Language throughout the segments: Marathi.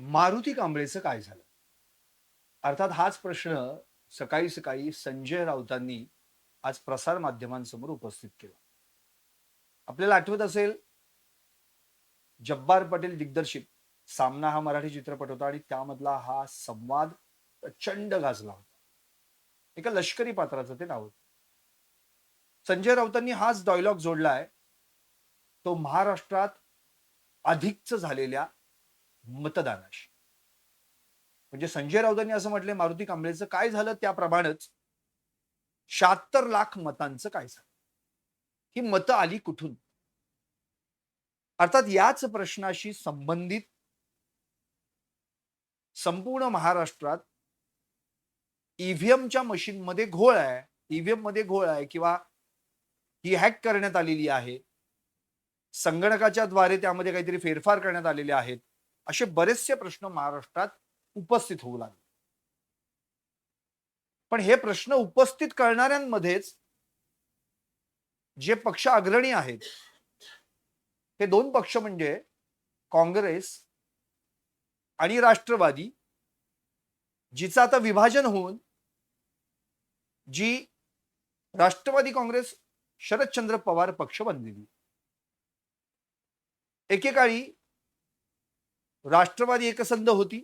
मारुती कांबळेचं काय झालं? अर्थात हाच प्रश्न सकाळी सकाळी संजय राऊतांनी आज प्रसार माध्यमांसमोर उपस्थित केला. आपल्याला आठवत असेल जब्बार पटेल दिग्दर्शित सामना हा मराठी चित्रपट होता आणि त्यामधला हा संवाद प्रचंड गाजला होता. एका लष्करी पात्राचं ते नाव होतं. संजय राऊतांनी हाच डायलॉग जोडलाय तो महाराष्ट्रात अधिकच झालेल्या मतदानाशी. म्हणजे संजय राऊतांनी असं म्हटलंय मारुती कांबळेचं काय झालं त्याप्रमाणेच शहात्तर लाख मतांचं काय झालं? ही मतं आली कुठून? अर्थात याच प्रश्नाशी संबंधित संपूर्ण महाराष्ट्रात ईव्हीएमच्या मशीनमध्ये घोळ आहे. ईव्हीएममध्ये घोळ आहे किंवा ही हॅक करण्यात आलेली आहे. संगणकाच्या द्वारे त्यामध्ये काहीतरी फेरफार करण्यात आलेले आहेत. असे बरेचसे प्रश्न महाराष्ट्रात उपस्थित होऊ लागले. पण हे प्रश्न उपस्थित करणाऱ्यांमध्येच जे पक्ष अग्रणी आहेत हे दोन पक्ष म्हणजे काँग्रेस आणि राष्ट्रवादी जिचं आता विभाजन होऊन जी राष्ट्रवादी काँग्रेस शरदचंद्र पवार पक्ष बनलेली. एकेकाळी राष्ट्रवादी एकसंध होती.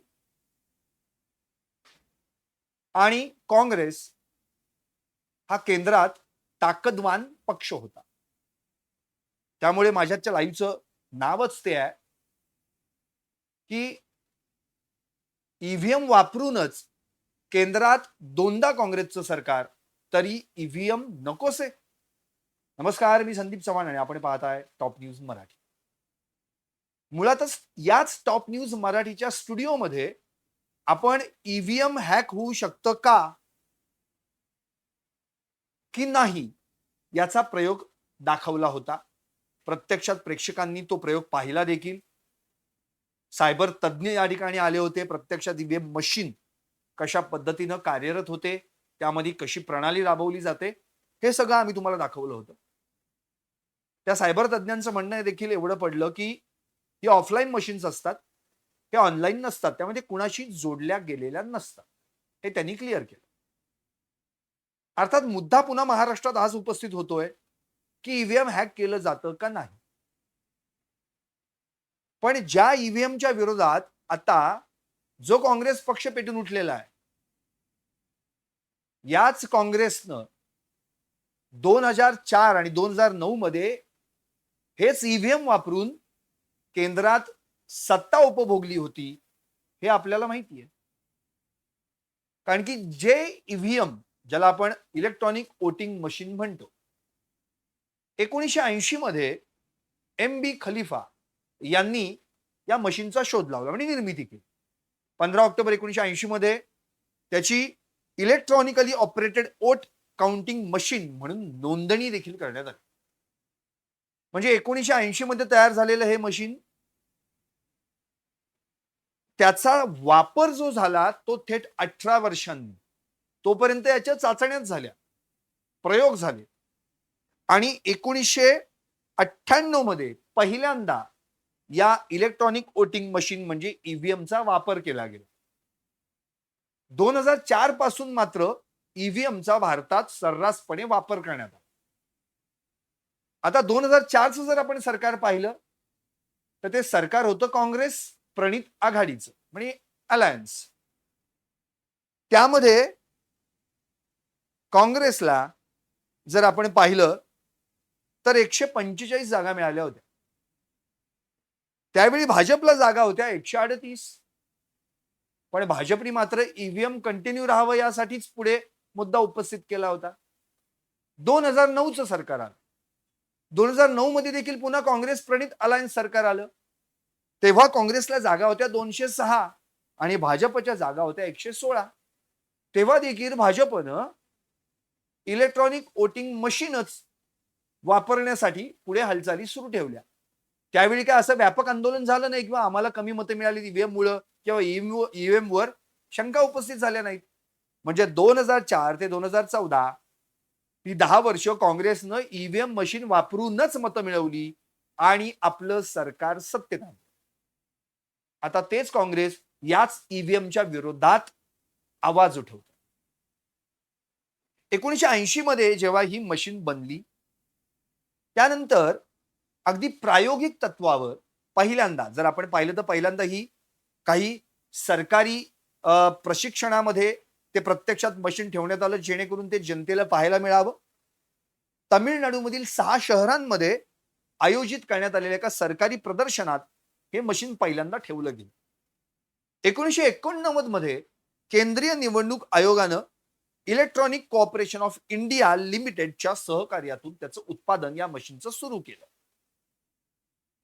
आणि काँग्रेस हा केंद्रात ताकदवान पक्ष होता. त्यामुळे माझ्याच्या लाईव्हचं नावच ते आहे की ईव्हीएम वापरूनच केंद्रात दोनदा काँग्रेसचं सरकार तरी ईव्हीएम नकोसे. नमस्कार मी संदीप चव्हाण आणि आपण पाहताय टॉप न्यूज मराठी. मुळातच याच टॉप न्यूज मराठीच्या स्टुडिओमध्ये आपण ईव्हीएम हॅक होऊ शकतं का? की नाही? याचा प्रयोग दाखवला होता. प्रत्यक्षात प्रेक्षकांनी तो प्रयोग पाहिला देखील. सायबर तज्ज्ञ या ठिकाणी आले होते. प्रत्यक्षात ईव्हीएम मशीन कशा पद्धतीनं कार्यरत होते त्यामध्ये कशी प्रणाली राबवली जाते हे सगळं आम्ही तुम्हाला दाखवलं होतं. त्या सायबर तज्ज्ञांचं म्हणणं देखील एवढं पडलं की ही ऑफलाईन मशीन्स असतात हे ऑनलाईन नसतात त्यामध्ये कुणाशी जोडल्या गेलेल्या नसतात. हे त्यांनी क्लिअर केलं. अर्थात मुद्दा पुन्हा महाराष्ट्रात आज उपस्थित होतोय की ईव्हीएम हॅक केलं जातं का नाही. पण ज्या ईव्हीएमच्या विरोधात आता जो काँग्रेस पक्ष पेटून उठलेला आहे याच काँग्रेसनं दोन हजार चार आणि दोन हजार नऊ मध्ये हेच ईव्हीएम वापरून केंद्रात सत्ता उपभोगली होती हे आपल्याला माहिती आहे. कारण की जे ईव्हीएम ज्याला आपण इलेक्ट्रॉनिक वोटिंग मशीन म्हणतो एकोणीसशे ऐंशी मध्ये एम बी खलिफा यांनी या मशीनचा शोध लावला म्हणजे निर्मिती केली. पंधरा ऑक्टोबर एकोणीसशे ऐंशी मध्ये त्याची electronically operated vote counting machine म्हणून नोंदणी देखील करण्यात आली. म्हणजे एकोणीसशे ऐंशी मध्ये तयार झालेलं हे मशीन त्याचा वापर जो झाला तो थेट अठरा वर्षांनी. तोपर्यंत याच्या चाचण्याच झाल्या. प्रयोग झाले. आणि एकोणीसशे अठ्ठ्याण्णवमध्ये पहिल्यांदा या इलेक्ट्रॉनिक वोटिंग मशीन म्हणजे ईव्हीएमचा वापर केला गेला. दोन हजार चारपासून मात्र ईव्हीएमचा भारतात सर्रासपणे वापर करण्यात आला. आता दोन हजार चारचं जर आपण सरकार पाहिलं तर ते सरकार होतं काँग्रेस प्रणित आघाडीचं म्हणजे अलायन्स त्यामध्ये काँग्रेसला जर आपण पाहिलं तर एकशे पंचेचाळीस जागा मिळाल्या होत्या. त्यावेळी भाजपला जागा होत्या एकशे अडतीस. पण भाजपने मात्र ईव्हीएम कंटिन्यू राहावं यासाठीच पुढे मुद्दा उपस्थित केला होता. दोन हजार नऊचं सरकार आलं. दोन हजार नऊ मध्ये देखील पुन्हा काँग्रेस प्रणित अलायन्स सरकार आलं. तेव्हा काँग्रेसला जागा होत्या दोनशे सहा आणि भाजपच्या जागा होत्या एकशे सोळा. तेव्हा देखील भाजपनं इलेक्ट्रॉनिक वोटिंग मशीनच वापरण्यासाठी पुढे हालचाली सुरू ठेवल्या. त्यावेळी काय असं व्यापक आंदोलन झालं नाही किंवा आम्हाला कमी मतं मिळाली ईव्हीएम मुळे किंवा ईव्हीएम वर शंका उपस्थित झाल्या नाहीत. म्हणजे दोन हजार चार ते दोन हजार चौदा ही दहा वर्ष काँग्रेसनं ईव्हीएम मशीन वापरूनच मतं मिळवली आणि आपलं सरकार सत्तेत आलं. आता तेच काँग्रेस याच ईव्हीएमच्या विरोधात आवाज उठवतो. एकोणीशे ऐंशी मध्ये जेव्हा ही मशीन बनली त्यानंतर अगदी प्रायोगिक तत्वावर पहिल्यांदा जर आपण पाहिलं तर पहिल्यांदा ही काही सरकारी प्रशिक्षणामध्ये ते प्रत्यक्षात मशीन ठेवण्यात आलं जेणेकरून ते जनतेला पाहायला मिळावं. तामिळनाडूमधील सहा शहरांमध्ये आयोजित करण्यात आलेल्या एका सरकारी प्रदर्शनात हे मशीन पहिल्यांदा ठेवलं गेलं. एकोणीशे एकोणनव्वदमध्ये केंद्रीय निवडणूक आयोगानं इलेक्ट्रॉनिक कॉर्पोरेशन ऑफ इंडिया लिमिटेडच्या सहकार्यातून त्याचं उत्पादन या मशीनचं सुरू केलं.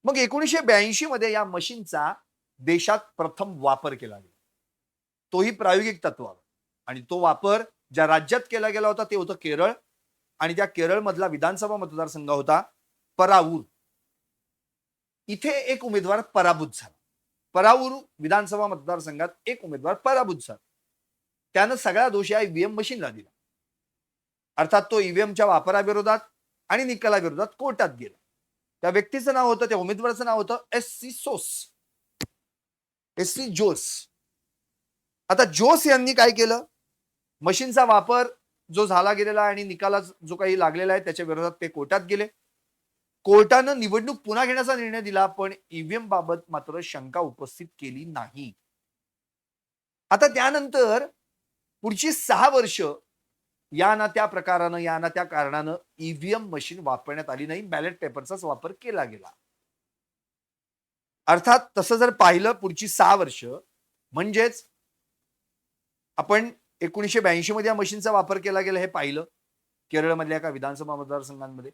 मग एकोणीशे ब्याऐंशी मध्ये या मशीनचा देशात प्रथम वापर केला गेला. तोही प्रायोगिक तत्वावर. आणि तो वापर ज्या राज्यात केला गेला होता ते होतं केरळ. आणि त्या केरळ मधला विधानसभा मतदारसंघ होता पराऊर. इथे एक उमेदवार पराभूत झाला. पराऊर विधानसभा मतदारसंघात एक उमेदवार पराभूत झाला. त्यानं सगळा दोष या ईव्हीएम मशीनला दिला. अर्थात तो ईव्हीएमच्या वापराविरोधात आणि निकालाविरोधात कोर्टात गेला. त्या व्यक्तीचं नाव होतं त्या उमेदवाराचं नाव होतं एस सी सोस एस सी जोस आता जोस यांनी काय केलं? मशीनचा वापर जो झाला गेलेला आणि निकाला जो काही लागलेला आहे त्याच्या विरोधात ते कोर्टात गेले. कोर्टानं निवडणूक पुन्हा घेण्याचा निर्णय दिला पण ईव्हीएम बाबत मात्र शंका उपस्थित केली नाही. आता त्यानंतर पुढची सहा वर्ष या ना त्या प्रकारानं या ना त्या कारणानं ईव्हीएम मशीन वापरण्यात आली नाही बॅलेट पेपरचाच वापर केला गेला. अर्थात तसं जर पाहिलं पुढची सहा वर्ष म्हणजेच आपण एकोणीशे ब्याऐंशी मध्ये या मशीनचा वापर केला गेला हे पाहिलं केरळमधल्या एका विधानसभा मतदारसंघांमध्ये.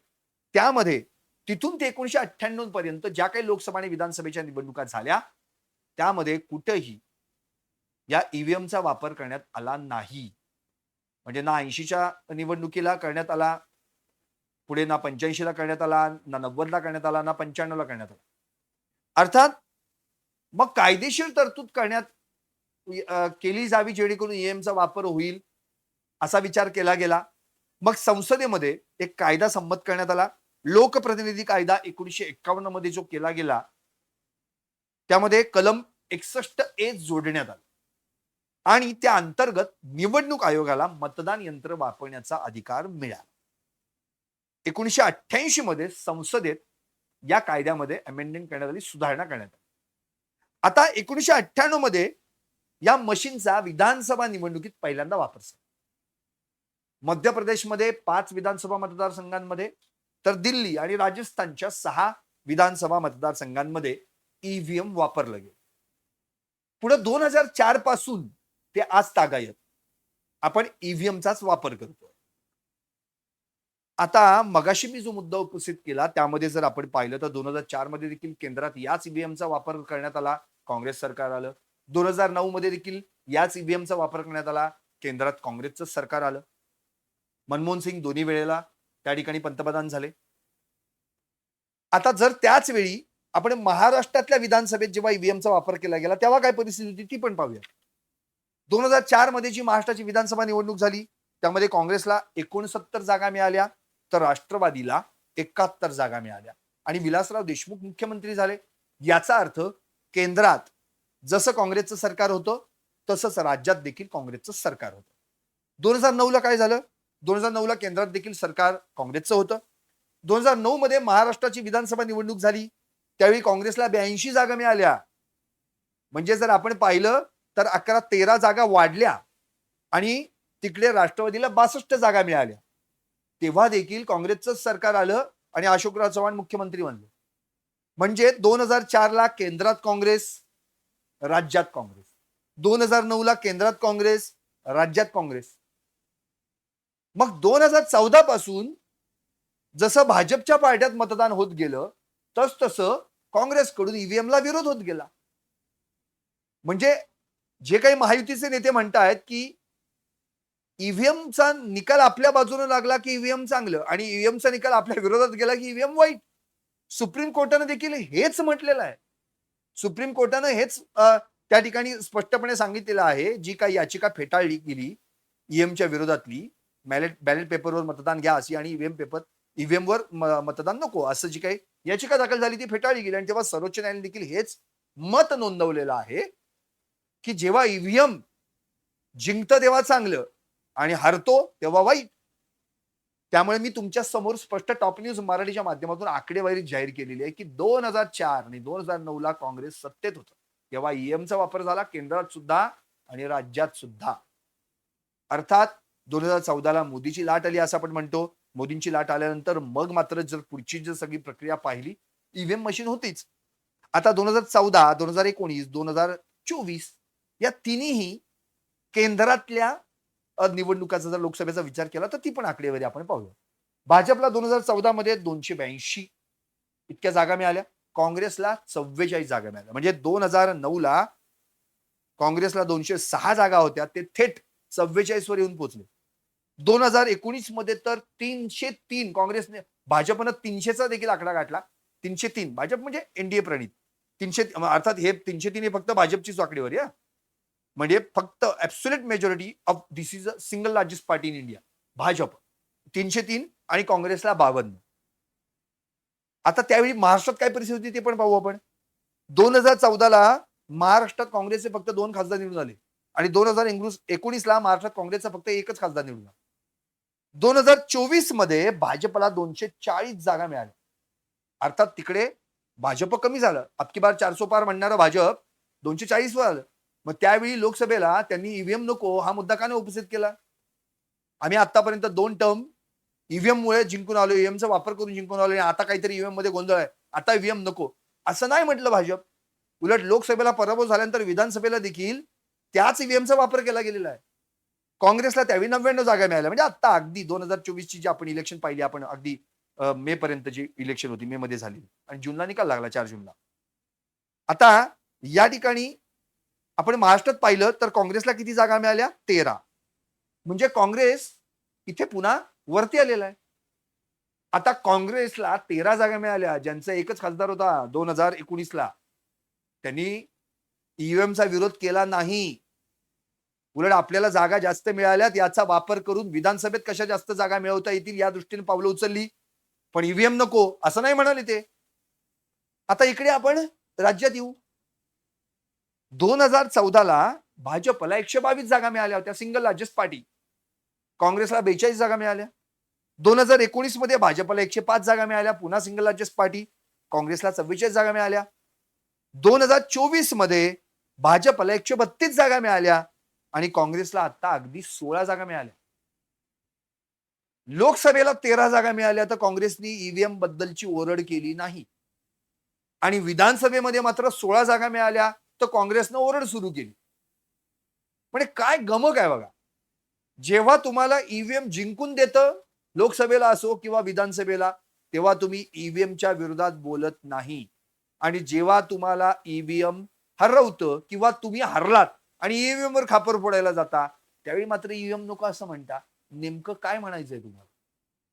त्यामध्ये तिथून ते एकोणीशे अठ्ठ्याण्णव पर्यंत ज्या काही लोकसभा आणि विधानसभेच्या निवडणुका झाल्या त्यामध्ये कुठेही या ईव्हीएमचा वापर करण्यात आला नाही. म्हणजे ना ऐंशीच्या निवडणुकीला करण्यात आला पुढे ना पंच्याऐंशीला करण्यात आला ना नव्वदला करण्यात आला ना पंच्याण्णवला करण्यात आला. अर्थात मग कायदेशीर तरतूद करण्यात केली जावी जेणेकरून ईएमचा वापर होईल असा विचार केला गेला. मग संसदेमध्ये एक कायदा संमत करण्यात आला. लोकप्रतिनिधी कायदा एकोणीशे एक्कावन्नमध्ये जो केला गेला त्यामध्ये कलम एकसष्ट ए जोडण्यात आला. आणि त्या अंतर्गत निवडणूक आयोगाला मतदान यंत्र वापरण्याचा अधिकार मिळाला. एकोणीशे अठ्ठ्याऐंशी मध्ये संसदेत या कायद्यामध्ये अमेंडमेंट करण्यात आली सुधारणा करण्यात आली. आता एकोणीशे अठ्ठ्याण्णवमध्ये या मशीनचा विधानसभा निवडणुकीत पहिल्यांदा वापर झाला. मध्य प्रदेशमध्ये पाच विधानसभा मतदारसंघांमध्ये तर दिल्ली आणि राजस्थानच्या सहा विधानसभा मतदारसंघांमध्ये ईव्हीएम वापरलं गेलं. पुढे दोन हजार चारपासून ते आज तागायत. आपण ईव्हीएमचाच वापर करतो आता मगाशी मी जो मुद्दा उपस्थित केला त्यामध्ये जर आपण पाहिलं तर दोन हजार चारमध्ये देखील केंद्रात याच ईव्हीएमचा वापर करण्यात आला काँग्रेस सरकार आलं. दोन हजार नऊ मध्ये देखील याच ईव्हीएमचा वापर करण्यात आला केंद्रात काँग्रेसचं सरकार आलं. मनमोहन सिंग दोन्ही वेळेला त्या ठिकाणी पंतप्रधान झाले. आता जर त्याच वेळी आपण महाराष्ट्रातल्या विधानसभेत जेव्हा ईव्हीएमचा वापर केला गेला तेव्हा काय परिस्थिती होती ती पण पाहूया. दोन हजार चारमध्ये जी महाराष्ट्राची विधानसभा निवडणूक झाली त्यामध्ये काँग्रेसला एकोणसत्तर जागा मिळाल्या तर राष्ट्रवादीला एकाहत्तर जागा मिळाल्या. आणि विलासराव देशमुख मुख्यमंत्री झाले. याचा अर्थ केंद्रात जसं काँग्रेसचं सरकार होतं तसंच राज्यात देखील काँग्रेसचं सरकार होतं. दोन हजार नऊला काय झालं? दोन हजार नऊला केंद्रात देखील सरकार काँग्रेसचं होतं. दोन हजार नऊ मध्ये महाराष्ट्राची विधानसभा निवडणूक झाली. त्यावेळी काँग्रेसला ब्याऐंशी जागा मिळाल्या. म्हणजे जर आपण पाहिलं तर अकरा तेरा जागा वाढल्या आणि तिकडे राष्ट्रवादीला बासष्ट जागा मिळाल्या. तेव्हा देखील काँग्रेसचं सरकार आलं आणि अशोकराव चव्हाण मुख्यमंत्री बनले. म्हणजे दोन हजार चारला केंद्रात काँग्रेस राज्यात काँग्रेस. दोन हजार नऊला केंद्रात काँग्रेस राज्यात काँग्रेस. मग दोन हजार चौदा पासून जसं भाजपच्या पार्ट्यात मतदान होत गेलं तस तसं काँग्रेसकडून ईव्हीएमला विरोध होत गेला. म्हणजे जे काही महायुतीचे नेते म्हणतायत की ईव्हीएमचा निकाल आपल्या बाजूने लागला की ईव्हीएम चांगलं आणि ईव्हीएमचा निकाल आपल्या विरोधात गेला की ईव्हीएम वाईट. सुप्रीम कोर्टानं देखील हेच म्हटलेलं आहे. सुप्रीम कोर्टानं हेच त्या ठिकाणी स्पष्टपणे सांगितलेलं आहे जी काही याचिका फेटाळली गेली ईएमच्या विरोधातली बॅलेट बॅलेट पेपरवर मतदान घ्या अशी आणि ईव्हीएम पेपर ईव्हीएमवर मतदान नको असं जी काही याचिका दाखल झाली ती फेटाळली गेली. आणि तेव्हा सर्वोच्च न्यायालय देखील हेच मत नोंदवलेलं आहे की जेव्हा ईव्हीएम जिंकतं तेव्हा चांगलं आणि हरतो तेव्हा वाईट. त्यामुळे मी तुमच्यासमोर स्पष्ट टॉप न्यूज मराठीच्या माध्यमातून आकडेवारी जाहीर केलेली आहे की दोन हजार चार आणि दोन हजार नऊ ला काँग्रेस सत्तेत होतं. तेव्हा ईएमचा वापर झाला केंद्रात सुद्धा आणि राज्यात सुद्धा. अर्थात दोन हजार चौदाला मोदीची लाट आली असं आपण म्हणतो. मोदींची लाट आल्यानंतर मग मात्र जर पुढची जर सगळी प्रक्रिया पाहिली ईव्हीएम मशीन होतीच. आता दोन हजार चौदा दोन हजार एकोणीस दोन हजार चोवीस या तिन्ही केंद्रातल्या निवडणुकाचा जर लोकसभेचा विचार केला तर ती पण आकडेवारी आपण पाहूया. भाजपला दोन हजार चौदा मध्ये दोनशे ब्याऐंशी इतक्या जागा मिळाल्या. काँग्रेसला चव्वेचाळीस जागा मिळाल्या. म्हणजे दोन हजार नऊ ला काँग्रेसला दोनशे सहा जागा होत्या. ते थेट चव्वेचाळीस वर येऊन पोहोचले दोन हजार एकोणीसमध्ये तर तीनशे तीन काँग्रेसने भाजपनं तीनशेचा देखील आकडा गाठला. तीनशे तीन. भाजप म्हणजे एनडीए प्रणित. तीनशे अर्थात हे तीनशे तीन हे फक्त भाजपचीच आकडेवारी आहे म्हणजे फक्त absolute majority of this is a single largest party in India Bhajap. तीनशे तीन आणि काँग्रेसला बावन्न. आता त्यावेळी महाराष्ट्रात काय परिस्थिती होती ते पण पाहू आपण. दोन हजार चौदाला महाराष्ट्रात काँग्रेसचे फक्त दोन खासदार निवडून आले. आणि दोन हजार एकोणीसला महाराष्ट्रात काँग्रेसचा फक्त एकच खासदार निवडून आला. दोन हजार चोवीसमध्ये भाजपला दोनशे चाळीस जागा मिळाल्या. अर्थात तिकडे भाजप कमी झालं. अबकी बार चारसो पार म्हणणारं भाजप दोनशे चाळीस वर आलं. मग त्यावेळी लोकसभेला त्यांनी ईव्हीएम नको हा मुद्दा का नाही उपस्थित केला? आम्ही आतापर्यंत दोन टर्म ईव्हीएम मुळे जिंकून आलो ईव्हीएमचा वापर करून जिंकून आलो आणि आता काहीतरी ईव्हीएममध्ये गोंधळ आहे. आता ईव्हीएम नको. असं नाही म्हटलं भाजप. उलट लोकसभेला पराभव झाल्यानंतर विधानसभेला देखील त्याच ईव्हीएमचा वापर केला गेलेला आहे. काँग्रेसला त्यावेळी नव्याण्णव जागा मिळाल्या. म्हणजे आता अगदी दोन हजार चोवीसची जी आपण इलेक्शन पाहिली आपण अगदी मे पर्यंत जी इलेक्शन होती मे मध्ये झाली. आणि जूनला निकाल लागला चार जूनला. आता या ठिकाणी आपण महाराष्ट्रात पाहिलं तर काँग्रेसला किती जागा मिळाल्या? तेरा. म्हणजे काँग्रेस इथे पुन्हा वरती आलेला आहे. आता काँग्रेसला तेरा जागा मिळाल्या. ज्यांचा एकच खासदार होता दोन हजार एकोणीसला. त्यांनी ईव्हीएमचा विरोध केला नाही. उलट आपल्याला जागा जास्त मिळाल्यात याचा वापर करून विधानसभेत कशा जास्त जागा मिळवता येतील या दृष्टीने पावलं उचलली. पण ईव्हीएम नको असं नाही म्हणाले ते. आता इकडे आपण राज्यात येऊ. दोन हजार चौदाला भाजपला एकशे बावीस जागा मिळाल्या होत्या सिंगल लार्जेस्ट पार्टी काँग्रेसला बेचाळीस जागा मिळाल्या. दोन हजार एकोणीसमध्ये भाजपला एकशे पाच जागा मिळाल्या पुन्हा सिंगल लार्जेस्ट पार्टी काँग्रेसला चव्वेचाळीस जागा मिळाल्या. दोन हजार चोवीसमध्ये भाजपला एकशे बत्तीस जागा मिळाल्या. आणि काँग्रेसला आता अगदी सोळा जागा मिळाल्या. लोकसभेला तेरा जागा मिळाल्या तर काँग्रेसनी ईव्हीएम बद्दलची ओरड केली नाही. आणि विधानसभेमध्ये मात्र सोळा जागा मिळाल्या तर काँग्रेसनं ओरड सुरू केली. पण काय गमक आहे बघा. जेव्हा तुम्हाला ईव्हीएम जिंकून देतं लोकसभेला असो किंवा विधानसभेला तेव्हा तुम्ही ईव्हीएमच्या विरोधात बोलत नाही. आणि जेव्हा तुम्हाला ईव्हीएम हरवतं किंवा तुम्ही हरलात आणि ईव्हीएम वर खापर फोडायला जाता त्यावेळी मात्र ईव्हीएम नको असं म्हणता. नेमकं काय म्हणायचंय तुम्हाला?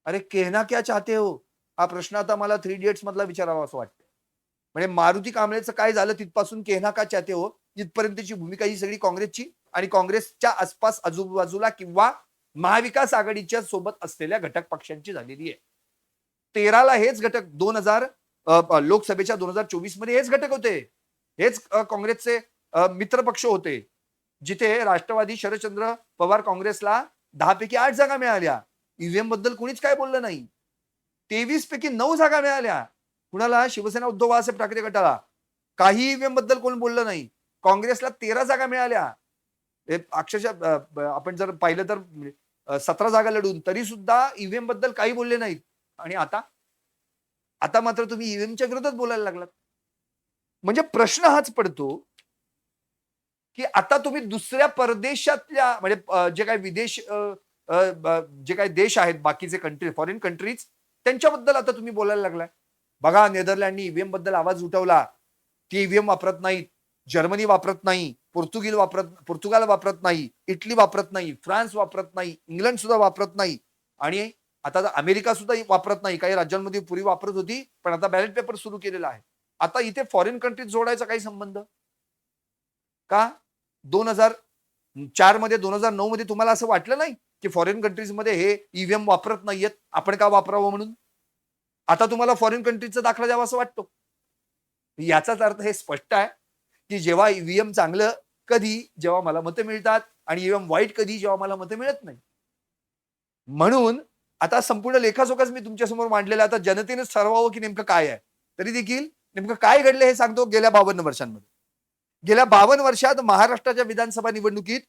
अरे केहना क्या चाहते हो? हा प्रश्न आता मला थ्री इडियट्स मधला विचारावा असं वाटतं म्हणजे मारुती कांबळेचं काय झालं तिथपासून केहना का चाहते हो? इथपर्यंतची भूमिका ही सगळी काँग्रेसची आणि काँग्रेसच्या आसपास आजूबाजूला किंवा महाविकास आघाडीच्या सोबत असलेल्या घटक पक्षांची झालेली आहे. तेराला हेच घटक दोन हजार लोकसभेच्या दोन हजार चोवीसमध्ये हेच घटक होते. हेच काँग्रेसचे मित्र पक्ष होते. जिथे राष्ट्रवादी शरदचंद्र पवार काँग्रेसला दहा पैकी आठ जागा मिळाल्या. ईव्हीएमबद्दल कोणीच काय बोललं नाही. तेवीस पैकी नऊ जागा मिळाल्या. कुणाला? शिवसेना उद्धव बाळासाहेब ठाकरे गटाला. काही ईव्हीएमबद्दल कोण बोललं नाही. काँग्रेसला तेरा जागा मिळाल्या. अक्षरशः आपण जर पाहिलं तर म्हणजे, सतरा जागा लढून तरी सुद्धा ईव्हीएमबद्दल काही बोलले नाहीत. आणि आता? आता मात्र तुम्ही ईव्हीएमच्या विरोधात बोलायला लागलात. म्हणजे प्रश्न हाच पडतो की आता तुम्ही दुसऱ्या परदेशातल्या म्हणजे जे काही विदेश जे काही देश आहेत बाकीचे कंट्री फॉरेन कंट्रीज त्यांच्याबद्दल आता तुम्ही बोलायला लागलाय. बघा नेदरलँडनी ईव्हीएमबद्दल आवाज उठवला. ती ईव्हीएम वापरत नाहीत जर्मनी वापरत नाही. पोर्तुगीज वापरत पोर्तुगाल वापरत नाही. इटली वापरत नाही. फ्रान्स वापरत नाही. इंग्लंड सुद्धा वापरत नाही. आणि आता अमेरिका सुद्धा वापरत नाही. काही राज्यांमध्ये पूर्वी वापरत होती पण आता बॅलेट पेपर सुरू केलेला आहे. आता इथे फॉरेन कंट्रीज जोडायचा काही संबंध? का? दोन हजार चारमध्ये दोन हजार नऊ मध्ये तुम्हाला असं वाटलं नाही की फॉरेन कंट्रीजमध्ये हे ईव्हीएम वापरत नाहीयेत? आपण का वापरावं म्हणून? आता तुम्हाला फॉरेन कंट्रीजचा दाखला द्यावा असं वाटतो. याचाच अर्थ हे स्पष्ट आहे की जेव्हा ईव्हीएम चांगलं कधी जेव्हा मला मतं मिळतात आणि ईव्हीएम वाईट कधी जेव्हा मला मतं मिळत नाही. म्हणून आता संपूर्ण लेखाजोखाच मी तुमच्यासमोर मांडलेला आता जनतेनेच ठरवावं की नेमकं काय आहे? तरी देखील नेमकं काय घडलं हे सांगतो गेल्या बावन्न वर्षांमध्ये. गेल्या बावन्न वर्षात महाराष्ट्राच्या विधानसभा निवडणुकीत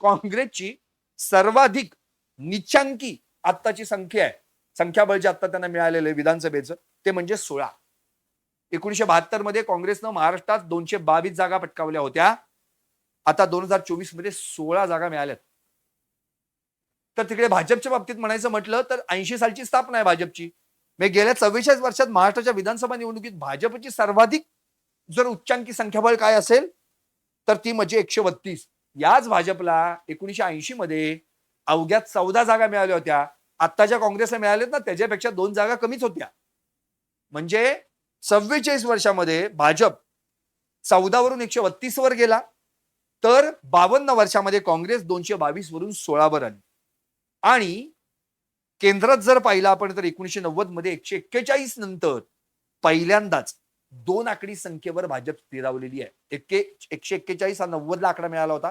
काँग्रेसची सर्वाधिक निचांकी आत्ताची संख्या आहे. संख्याबळ जे आता त्यांना मिळालेलं आहे विधानसभेचं ते म्हणजे सोळा. एकोणीशे बहात्तरमध्ये काँग्रेसनं महाराष्ट्रात दोनशे बावीस जागा पटकावल्या होत्या. आता दोन हजार चोवीसमध्ये सोळा जागा मिळाल्यात. तर तिकडे भाजपच्या बाबतीत म्हणायचं म्हटलं तर ऐंशी सालची स्थापना आहे भाजपची. म्हणजे गेल्या चव्वेचाळीस वर्षात महाराष्ट्राच्या विधानसभा निवडणुकीत भाजपची सर्वाधिक जर उच्चांकी संख्याबळ काय असेल तर ती म्हणजे एकशे बत्तीस. याच भाजपला एकोणीशे ऐंशी मध्ये अवघ्या चौदा जागा मिळाल्या होत्या. आत्ताच्या काँग्रेसला मिळाल्यात ना त्याच्यापेक्षा दोन जागा कमीच होत्या. म्हणजे सव्वेचाळीस वर्षामध्ये भाजप चौदा वरून एकशे बत्तीस वर गेला तर बावन्न वर्षामध्ये काँग्रेस दोनशे बावीस वरून सोळावर आली. आणि केंद्रात जर पाहिलं आपण तर एकोणीशे नव्वदमध्ये एकशे एक्केचाळीस नंतर पहिल्यांदाच दोन आकडी संख्येवर भाजप स्थिरावलेली आहे. एक्के एकशे एक्केचाळीस हा नव्वदला आकडा मिळाला होता.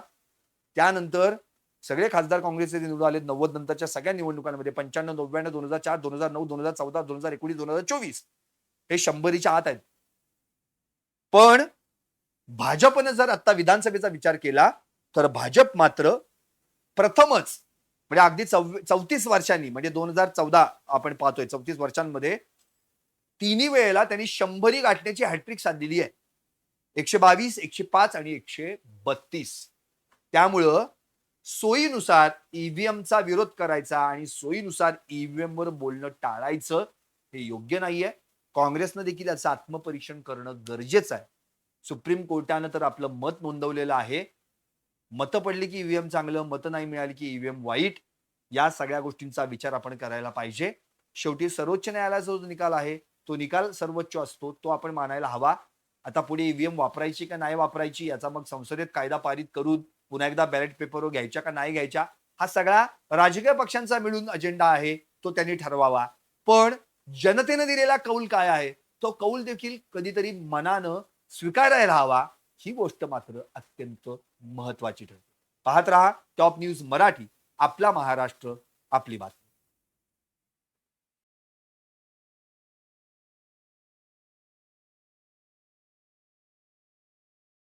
त्यानंतर सगळे खासदार काँग्रेसचे निवडून आले नव्वद नंतरच्या सगळ्या निवडणुकांमध्ये पंच्याण्णव नव्याण्णव दोन हजार चार दोन हजार नऊ दोन हजार चौदा दोन हजार एकोणीस दोन हजार चोवीस हे शंभरीच्या आत आहेत. पण भाजपनं जर आता विधानसभेचा विचार केला तर भाजप मात्र प्रथमच म्हणजे अगदी चौतीस वर्षांनी म्हणजे दोन हजार चौदा आपण पाहतोय चौतीस वर्षांमध्ये तिन्ही वेळेला त्यांनी शंभरी गाठण्याची हॅट्रिक साधलेली आहे. एकशे बावीस एकशे पाच आणि एकशे बत्तीस. त्यामुळं सोयीनुसार ईव्हीएमचा विरोध करायचा आणि सोयीनुसार ईव्हीएम वर बोलणं टाळायचं हे योग्य नाहीये. काँग्रेसनं देखील याचं आत्मपरीक्षण करणं गरजेचं आहे. सुप्रीम कोर्टानं तर आपलं मत नोंदवलेलं आहे. मतं पडली की ईव्हीएम चांगलं मतं नाही मिळाली की ईव्हीएम वाईट. या सगळ्या गोष्टींचा विचार आपण करायला पाहिजे. शेवटी सर्वोच्च न्यायालयाचा जो निकाल आहे तो निकाल सर्वोच्च असतो तो आपण मानायला हवा. आता पुढे ईव्हीएम वापरायची का नाही वापरायची याचा मग संसदेत कायदा पारित करून पुन्हा एकदा बॅलेट पेपरवर घ्यायच्या का नाही घ्यायच्या हा सगळा राजकीय पक्षांचा मिळून अजेंडा आहे तो त्यांनी ठरवावा. पण जनतेनं दिलेला कौल काय आहे? तो कौल देखील कधीतरी मनानं स्वीकारायला हवा ही गोष्ट मात्र अत्यंत महत्वाची ठरते. पाहत रहा टॉप न्यूज मराठी आपला महाराष्ट्र आपली बात